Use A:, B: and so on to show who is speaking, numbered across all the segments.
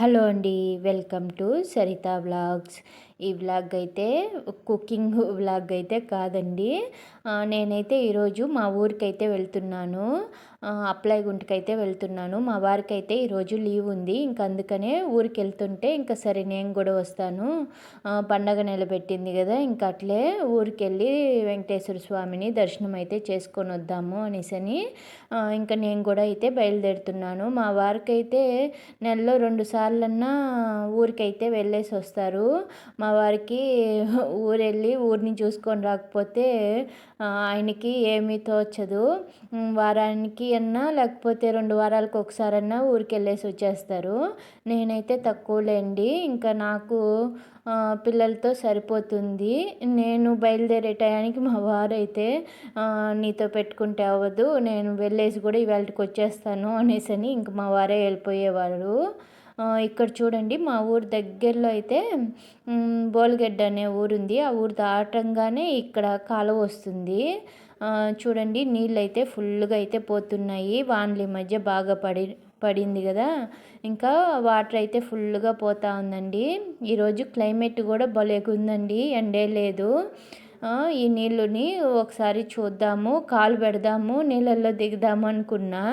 A: Hello అండి welcome to Sarita vlogs ఈ vlog అయితే కుకింగ్ వ్లాగ్ అయితే కాదండి. నేనైతే ఈరోజు మా ఊరికైతే వెళ్తున్నాను. అప్లై గుంటకైతే వెళ్తున్నాను. మా వారికి అయితే ఈరోజు లీవ్ ఉంది. ఇంక అందుకనే ఊరికి వెళ్తుంటే ఇంకా సరే నేను కూడా వస్తాను. పండగ నిలబెట్టింది కదా ఇంకా అట్లే ఊరికి వెళ్ళి వెంకటేశ్వర స్వామిని దర్శనం అయితే చేసుకొని వద్దాము అనేసని ఇంకా నేను కూడా అయితే బయలుదేరుతున్నాను. మా వారికైతే నెలలో రెండు సార్లన్నా ఊరికైతే వెళ్ళేసి వస్తారు. మా వారికి ఊరు వెళ్ళి ఊరిని చూసుకొని రాకపోతే ఆయనకి ఏమీ తోచదు. వారానికి అన్నా లేకపోతే రెండు వారాలకు ఒకసారన్నా ఊరికి వెళ్ళేసి వచ్చేస్తారు. నేనైతే తక్కువలేండి. ఇంకా నాకు పిల్లలతో సరిపోతుంది. నేను బయలుదేరే టయానికి మా వారైతే నీతో పెట్టుకుంటే అవ్వదు. నేను వెళ్ళేసి కూడా ఇవాళకి వచ్చేస్తాను అనేసి అని ఇంక మా వారే వెళ్ళిపోయేవారు. ఇక్కడ చూడండి మా ఊరు దగ్గరలో అయితే బోల్గడ్డ అనే ఊరుంది. ఆ ఊరు దాటంగానే ఇక్కడ కాలువ వస్తుంది. చూడండి నీళ్ళు అయితే ఫుల్గా అయితే పోతున్నాయి. వాన్లు ఈ మధ్య బాగా పడి పడింది కదా. ఇంకా వాటర్ అయితే ఫుల్గా పోతా ఉందండి. ఈరోజు క్లైమేట్ కూడా భలేగుందండి. ఎండే లేదు. ఈ నీళ్ళని ఒకసారి చూద్దాము కాలు పెడదాము నీళ్ళల్లో దిగుదాము అనుకున్నా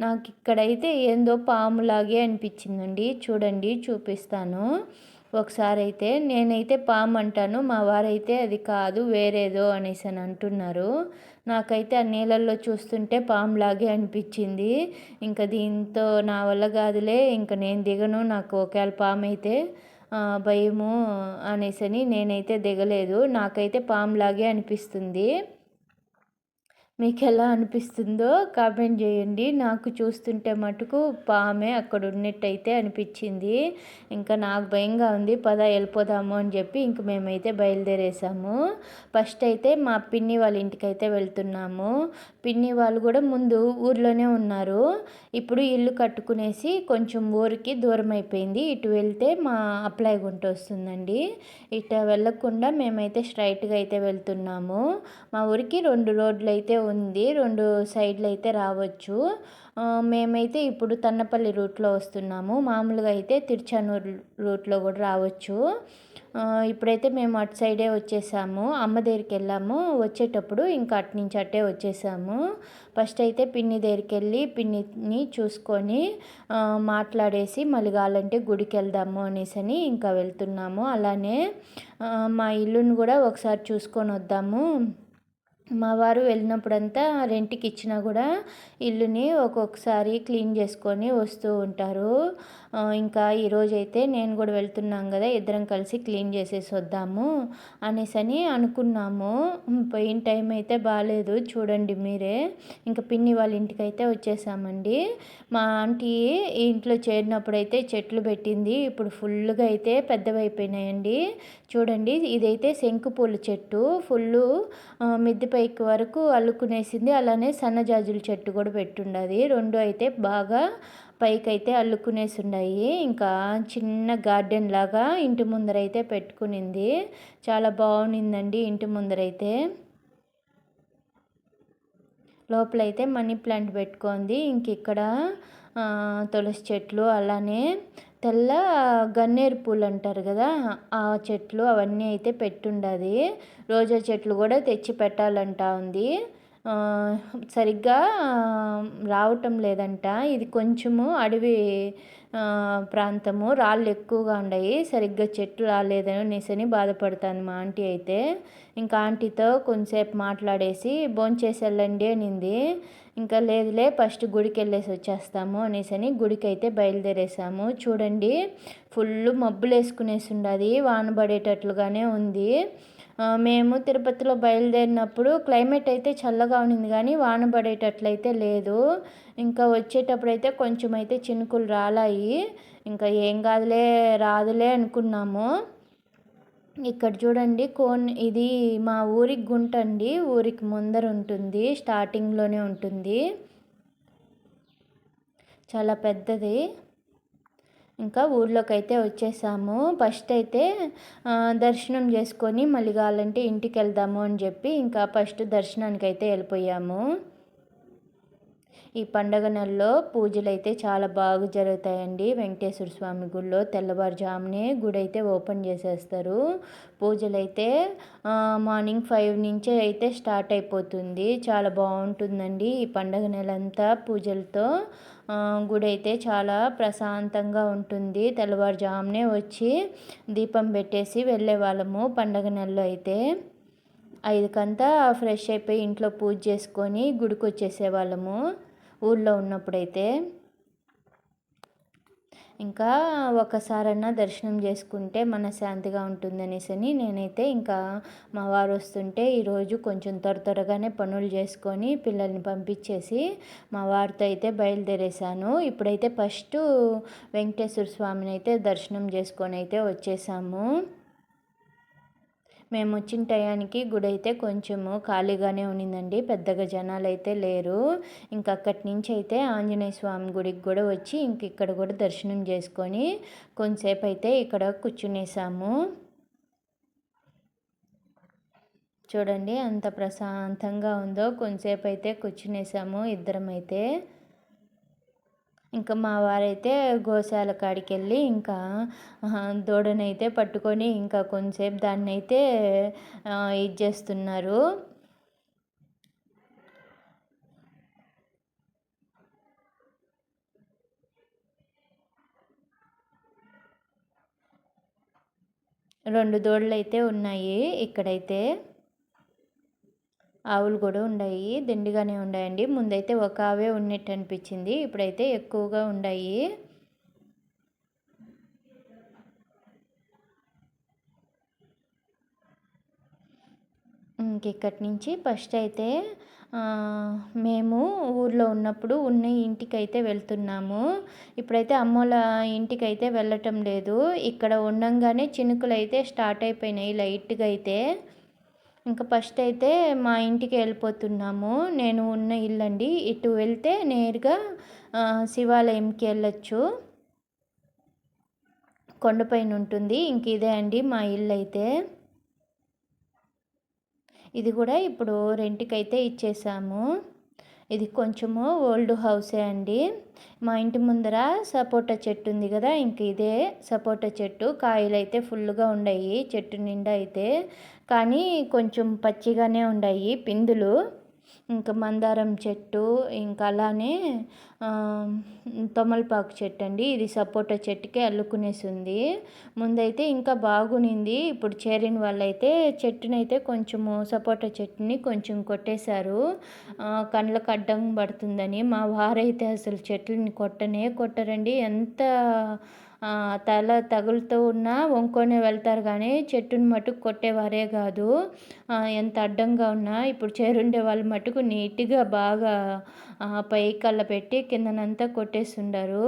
A: నాకు ఇక్కడైతే ఏందో పాములాగే అనిపించిందండి. చూడండి చూపిస్తాను. ఒకసారి అయితే నేనైతే పాము అంటాను మా వారైతే అది కాదు వేరేదో అనేసి అని అంటున్నారు. నాకైతే ఆ నీళ్ళల్లో చూస్తుంటే పాములాగే అనిపించింది. ఇంకా దీంతో నా వల్ల కాదులే ఇంకా నేను దిగను నాకు ఒకవేళ పాము అయితే భయము అనేసని నేనైతే దిగలేదు. నాకైతే పాములాగే అనిపిస్తుంది. మీకు ఎలా అనిపిస్తుందో కామెంట్ చేయండి. నాకు చూస్తుంటే మటుకు పామే అక్కడ ఉన్నట్టయితే అనిపించింది. ఇంకా నాకు భయంగా ఉంది. పద వెళ్ళిపోదాము అని చెప్పి ఇంక మేమైతే బయలుదేరేసాము. ఫస్ట్ అయితే మా పిన్ని వాళ్ళ ఇంటికి అయితే వెళ్తున్నాము. పిన్ని వాళ్ళు కూడా ముందు ఊర్లోనే ఉన్నారు. ఇప్పుడు ఇల్లు కట్టుకునేసి కొంచెం ఊరికి దూరం అయిపోయింది. ఇటు వెళ్తే మా అప్లై గుంట వస్తుందండి. ఇటు వెళ్ళకుండా మేమైతే స్ట్రైట్గా అయితే వెళ్తున్నాము. మా ఊరికి రెండు రోడ్లు అయితే ఉంది. రెండు సైడ్లు అయితే రావచ్చు. మేమైతే ఇప్పుడు తన్నపల్లి రూట్లో వస్తున్నాము. మామూలుగా అయితే తిరుచానూరు రూట్లో కూడా రావచ్చు. ఇప్పుడైతే మేము అటు సైడే వచ్చేసాము. అమ్మ దగ్గరికి వెళ్ళాము. వచ్చేటప్పుడు ఇంకా అటు నుంచి అట్టే వచ్చేసాము. ఫస్ట్ అయితే పిన్ని దగ్గరికి వెళ్ళి పిన్నిని చూసుకొని మాట్లాడేసి మళ్ళీ కావాలంటే గుడికి వెళ్దాము అనేసి అని ఇంకా వెళ్తున్నాము. అలానే మా ఇల్లుని కూడా ఒకసారి చూసుకొని వద్దాము. మా వారు వెళ్ళినప్పుడంతా రెంట్కి ఇచ్చినా కూడా ఇల్లుని ఒక్కొక్కసారి క్లీన్ చేసుకొని వస్తూ ఉంటారు. ఇంకా ఈరోజైతే నేను కూడా వెళ్తున్నాం కదా ఇద్దరం కలిసి క్లీన్ చేసేసి వద్దాము అనేసి అని అనుకున్నాము. పోయిన టైం అయితే బాగాలేదు చూడండి మీరే. ఇంకా పిన్ని వాళ్ళ ఇంటికి అయితే వచ్చేసామండి. మా ఆంటీ ఇంట్లో చేరినప్పుడైతే చెట్లు పెట్టింది ఇప్పుడు ఫుల్గా అయితే పెద్దవైపోయినాయండి. చూడండి ఇదైతే శంకుపూల చెట్టు ఫుల్ మిద్దె పైకి వరకు అల్లుకునేసింది. అలానే సన్నజాజుల చెట్టు కూడా పెట్టుండది. రెండు అయితే బాగా పైకి అయితే అల్లుకునేసి ఇంకా చిన్న గార్డెన్ లాగా ఇంటి ముందరైతే పెట్టుకునింది. చాలా బాగునిందండి ఇంటి ముందరైతే. లోపలైతే మనీ ప్లాంట్ పెట్టుకుంది. ఇంక ఇక్కడ తులసి చెట్లు అలానే తెల్ల గన్నేరు పూలు అంటారు కదా ఆ చెట్లు అవన్నీ అయితే పెట్టుండది. రోజా చెట్లు కూడా తెచ్చి పెట్టాలంటా ఉంది. సరిగ్గా రావటం లేదంట. ఇది కొంచెము అడవి ప్రాంతము రాళ్ళు ఎక్కువగా ఉన్నాయి సరిగ్గా చెట్లు రాలేదని అనేసని బాధపడుతుంది మా ఆంటీ అయితే. ఇంకా ఆంటీతో కొంచెంసేపు మాట్లాడేసి భోంచేసి వెళ్ళండి అనింది. ఇంకా లేదులే ఫస్ట్ గుడికి వెళ్ళేసి వచ్చేస్తాము అనేసని గుడికి అయితే బయలుదేరేసాము. చూడండి ఫుల్ మబ్బులు వేసుకునేసి ఉండదు వాన పడేటట్లుగానే ఉంది. మేము తిరుపతిలో బయలుదేరినప్పుడు క్లైమేట్ అయితే చల్లగా ఉండింది కానీ వాన పడేటట్లయితే లేదు. ఇంకా వచ్చేటప్పుడు అయితే కొంచెం అయితే చినుకులు రాలాయి. ఇంకా ఏం కాదులే రాదులే అనుకున్నాము. ఇక్కడ చూడండి కోన్ ఇది మా ఊరికి గుంట అండి. ఊరికి ముందర ఉంటుంది స్టార్టింగ్లోనే ఉంటుంది. చాలా పెద్దది. ఇంకా ఊర్లోకి అయితే వచ్చేసాము. ఫస్ట్ అయితే దర్శనం చేసుకొని మళ్ళీ కావాలంటే ఇంటికి వెళ్దాము అని చెప్పి ఇంకా ఫస్ట్ దర్శనానికి అయితే వెళ్ళిపోయాము. ఈ పండగ నెలలో పూజలు అయితే చాలా బాగా జరుగుతాయండి. వెంకటేశ్వర స్వామి గుడిలో తెల్లవారుజామునే గుడి అయితే ఓపెన్ చేసేస్తారు. పూజలు అయితే మార్నింగ్ ఫైవ్ నుంచే అయితే స్టార్ట్ అయిపోతుంది. చాలా బాగుంటుందండి ఈ పండగ నెలంతా పూజలతో. గుడి అయితే చాలా ప్రశాంతంగా ఉంటుంది. తెల్లవారుజామునే వచ్చి దీపం పెట్టేసి వెళ్ళే వాళ్ళము పండగ నెలలో అయితే. ఐదుకంతా ఫ్రెష్ అయిపోయి ఇంట్లో పూజ చేసుకొని గుడికి వచ్చేసేవాళ్ళము ఊళ్ళో ఉన్నప్పుడైతే. ఇంకా ఒకసారన్నా దర్శనం చేసుకుంటే మనశ్శాంతిగా ఉంటుందనేసి నేనైతే ఇంకా మా వారు వస్తుంటే ఈరోజు కొంచెం త్వర త్వరగానే పనులు చేసుకొని పిల్లల్ని పంపించేసి మా వారితో అయితే బయలుదేరేసాను ఇప్పుడైతే ఫస్ట్ వెంకటేశ్వర స్వామిని అయితే దర్శనం చేసుకొని అయితే వచ్చేసాము. మేము వచ్చిన టయానికి గుడి అయితే కొంచెము ఖాళీగానే ఉన్నిందండి. పెద్దగా జనాలు అయితే లేరు. ఇంక అక్కడి నుంచి అయితే ఆంజనేయ స్వామి గుడికి కూడా వచ్చి ఇంక ఇక్కడ కూడా దర్శనం చేసుకొని కొంతసేపు అయితే ఇక్కడ కూర్చునేసాము. చూడండి అంత ప్రశాంతంగా ఉందో. కొంతసేపు అయితే కూర్చునేసాము ఇద్దరం అయితే ఇంకా మా వారైతే గోశాల కాడికి వెళ్ళి ఇంకా దూడనైతే పట్టుకొని ఇంకా కొంచెంసేపు దాన్ని అయితే ఇది చేస్తున్నారు. రెండు దూడలు అయితే ఉన్నాయి ఇక్కడైతే. ఆవులు కూడా ఉన్నాయి దిండిగానే ఉన్నాయండి ముందైతే ఒక ఆవే ఉన్నట్టు అనిపించింది. ఇప్పుడైతే ఎక్కువగా ఉన్నాయి ఇంకెక్కడి నుంచి ఫస్ట్ అయితే మేము ఊర్లో ఉన్నప్పుడు ఉన్న ఇంటికైతే వెళ్తున్నాము. ఇప్పుడైతే అమ్మోళ్ళ ఇంటికైతే వెళ్ళటం లేదు. ఇక్కడ ఉండంగానే చినుకులు అయితే స్టార్ట్ అయిపోయినాయి లైట్గా అయితే. ఇంకా ఫస్ట్ అయితే మా ఇంటికి వెళ్ళిపోతున్నాము. నేను ఉన్న ఇల్లు అండి. ఇటు వెళ్తే నేరుగా శివాలయంకి వెళ్ళొచ్చు. కొండపైన ఉంటుంది. ఇంక ఇదే అండి మా ఇల్లు అయితే. ఇది కూడా ఇప్పుడు రెంట్కి అయితే ఇచ్చేసాము. ఇది కొంచెము ఓల్డ్ హౌసే అండి. మా ఇంటి ముందర సపోటా చెట్టు ఉంది కదా ఇంక ఇదే సపోటా చెట్టు. కాయలు అయితే ఫుల్గా ఉన్నాయి చెట్టు నిండా అయితే. కానీ కొంచెం పచ్చిగానే ఉన్నాయి పిందులు. ఇంకా మందారం చెట్టు ఇంకా అలానే తమలపాకు చెట్టు అండి ఇది సపోటా చెట్టుకి అల్లుకునేసి ఉంది ముందైతే ఇంకా బాగునింది. ఇప్పుడు చేరిన వాళ్ళైతే చెట్టునైతే కొంచెము సపోటా చెట్టుని కొంచెం కొట్టేశారు. కళ్ళకు అడ్డం పడుతుందని మా వారైతే అసలు చెట్లని కొట్టనే కొట్టరండి. ఎంత తల తగులుతూ ఉన్నా వంకొని వెళ్తారు కానీ చెట్టుని మటుకు కొట్టేవారే కాదు. ఎంత అడ్డంగా ఉన్నా ఇప్పుడు చేరుండే వాళ్ళు మటుకు నీట్గా బాగా పై కళ్ళ పెట్టి కిందనంతా కొట్టేస్తుండారు.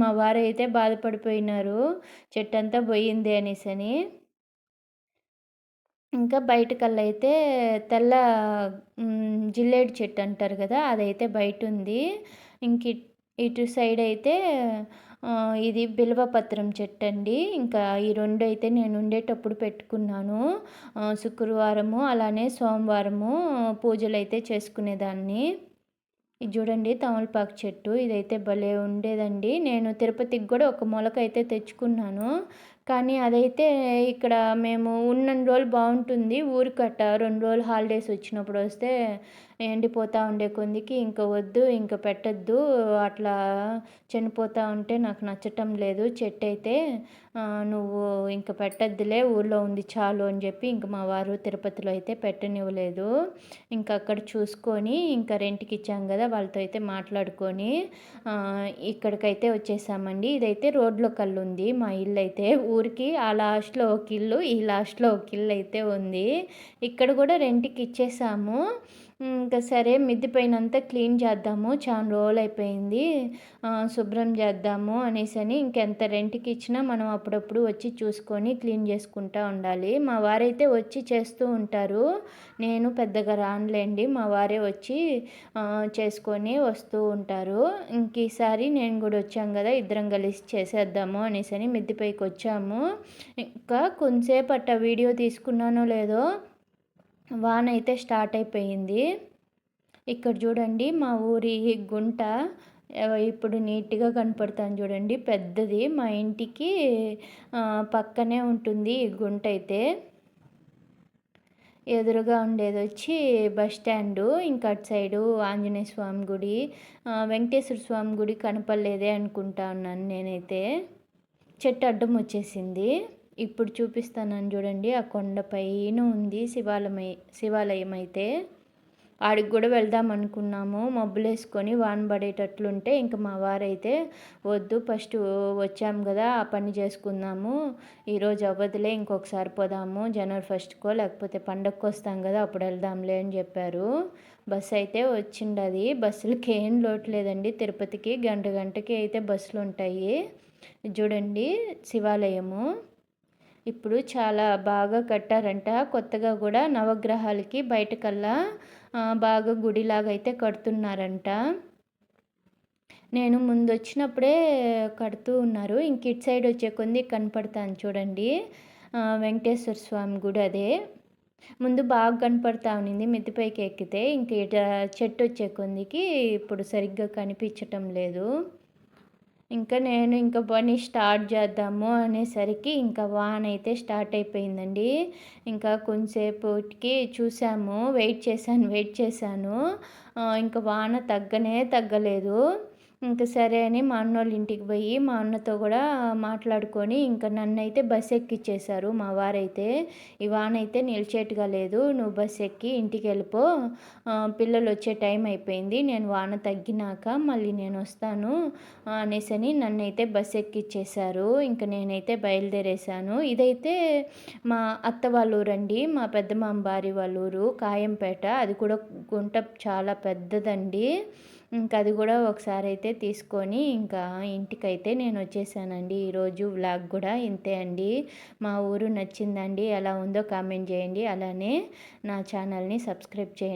A: మా వారైతే బాధపడిపోయినారు. చెట్టు అంతా పోయింది అనేసి అని ఇంకా బయటకల్లా అయితే తెల్ల జిల్లేడు చెట్టు అంటారు కదా అదైతే బయట ఉంది ఇంక ఇటు సైడ్ అయితే ఇది బిల్వపత్రం చెట్టు అండి ఇంకా ఈ రెండు అయితే నేను ఉండేటప్పుడు పెట్టుకున్నాను. శుక్రవారము అలానే సోమవారము పూజలు అయితే చేసుకునేదాన్ని. ఇది చూడండి తమలపాకు చెట్టు. ఇదైతే భలే ఉండేదండి. నేను తిరుపతికి కూడా ఒక మొలక అయితే తెచ్చుకున్నాను. కానీ అదైతే ఇక్కడ మేము ఉన్న రోజులు బాగుంటుంది. ఊరికట్ట రెండు రోజులు హాలిడేస్ వచ్చినప్పుడు వస్తే ఎండిపోతూ ఉండే కొందికి ఇంకా వద్దు ఇంకా పెట్టద్దు అట్లా చనిపోతూ ఉంటే నాకు నచ్చటం లేదు. చెట్టు అయితే నువ్వు ఇంకా పెట్టద్దులే ఊళ్ళో ఉంది చాలు అని చెప్పి ఇంక మా వారు తిరుపతిలో అయితే పెట్టనివ్వలేదు. ఇంకా అక్కడ చూసుకొని ఇంకా రెంట్కి ఇచ్చాం కదా వాళ్ళతో అయితే మాట్లాడుకొని ఇక్కడికైతే వచ్చేసామండి. ఇదైతే రోడ్లో కళ్ళు ఉంది మా ఇల్లు అయితే ఊరికి ఆ లాస్ట్లో ఒక ఇల్లు ఈ లాస్ట్లో ఒక ఇల్లు అయితే ఉంది. ఇక్కడ కూడా రెంట్కి ఇచ్చేసాము. ఇంకా సరే మిద్ది పైన అంతా క్లీన్ చేద్దాము చాలా రోజులు అయిపోయింది శుభ్రం చేద్దాము అనేసి అని ఇంకెంత రెంట్కి ఇచ్చినా మనం అప్పుడప్పుడు వచ్చి చూసుకొని క్లీన్ చేసుకుంటూ ఉండాలి. మా వారైతే వచ్చి చేస్తూ ఉంటారు. నేను పెద్దగా రానులేండి మా వారే వచ్చి చేసుకొని వస్తూ ఉంటారు. ఇంక ఈసారి నేను కూడా వచ్చాం కదా ఇద్దరం కలిసి చేసేద్దాము అనేసి అని మిద్దిపైకి వచ్చాము. ఇంకా కొంతసేపు అట్ట వీడియో తీసుకున్నానో లేదో వాన అయితే స్టార్ట్ అయిపోయింది. ఇక్కడ చూడండి మా ఊరి గుంట ఇప్పుడు నీట్గా కనపడుతుంది చూడండి పెద్దది. మా ఇంటికి పక్కనే ఉంటుంది ఈ గుంట అయితే. ఎదురుగా ఉండేది వచ్చి బస్ స్టాండు. ఇంకా అటు సైడు ఆంజనేయ స్వామి గుడి వెంకటేశ్వర స్వామి గుడి కనపడలేదే అనుకుంటా ఉన్నాను నేనైతే. చెట్టు అడ్డం వచ్చేసింది. ఇప్పుడు చూపిస్తానని చూడండి. ఆ కొండ పైన ఉంది శివాలయం శివాలయం అయితే ఆడికి కూడా వెళ్దాం అనుకున్నాము. మబ్బులు వేసుకొని వాన పడేటట్లుంటే ఇంకా మా వారైతే వద్దు ఫస్ట్ వచ్చాము కదా ఆ పని చేసుకుందాము. ఈరోజు అవ్వదులే ఇంకొకసారి పోదాము. జనవరి ఫస్ట్కో లేకపోతే పండగకు వస్తాం కదా అప్పుడు వెళ్దాంలే అని చెప్పారు. బస్సు అయితే వచ్చిండది బస్సులకి ఏం లోటు లేదండి. తిరుపతికి గంట గంటకి అయితే బస్సులు ఉంటాయి చూడండి శివాలయము. ఇప్పుడు చాలా బాగా కట్టారంట. కొత్తగా కూడా నవగ్రహాలకి బయటకల్లా బాగా గుడిలాగా అయితే కడుతున్నారంట. నేను ముందు వచ్చినప్పుడే కడుతూ ఉన్నారు. ఇంక ఇటు సైడ్ వచ్చే కొంది కనపడతాను చూడండి. వెంకటేశ్వర స్వామి గుడి అదే. ముందు బాగా కనపడతా ఉన్నింది మిద్దిపైకి ఎక్కితే ఇంక ఇట చెట్టు వచ్చే కొందికి ఇప్పుడు సరిగ్గా కనిపించటం లేదు. ఇంకా నేను ఇంకా పని స్టార్ట్ చేద్దాము అనేసరికి ఇంకా వాన్ అయితే స్టార్ట్ అయిపోయిందండి. ఇంకా కొంచెంసేపుకి చూసాము వెయిట్ చేశాను వెయిట్ చేశాను. ఇంకా వాన తగ్గనే తగ్గలేదు. ఇంకా సరే అని మా అన్నోళ్ళ ఇంటికి పోయి మా అన్నతో కూడా మాట్లాడుకొని ఇంకా నన్ను అయితే బస్ ఎక్కిచ్చేశారు మా వారైతే. ఈ వాన అయితే నిలిచేట్టుగా లేదు నువ్వు బస్ ఎక్కి ఇంటికి వెళ్ళిపో. పిల్లలు వచ్చే టైం అయిపోయింది నేను వాన తగ్గినాక మళ్ళీ నేను వస్తాను అనేసని నన్ను అయితే బస్ ఎక్కిచ్చేశారు ఇంకా నేనైతే బయలుదేరేశాను ఇదైతే మా అత్త వాళ్ళ ఊరండి మా పెద్దమామ భార్య వాళ్ళ ఊరు కాయంపేట. అది కూడా గుంట చాలా పెద్దదండి. ఇంకా అది కూడా ఒకసారి అయితే తీసుకొని ఇంకా ఇంటికైతే నేను వచ్చేసానండి ఈరోజు వ్లాగ్ కూడా ఇంతే అండి. మా ఊరు నచ్చిందండి ఎలా ఉందో కామెంట్ చేయండి. అలానే నా ఛానల్ని సబ్స్క్రైబ్ చేయండి.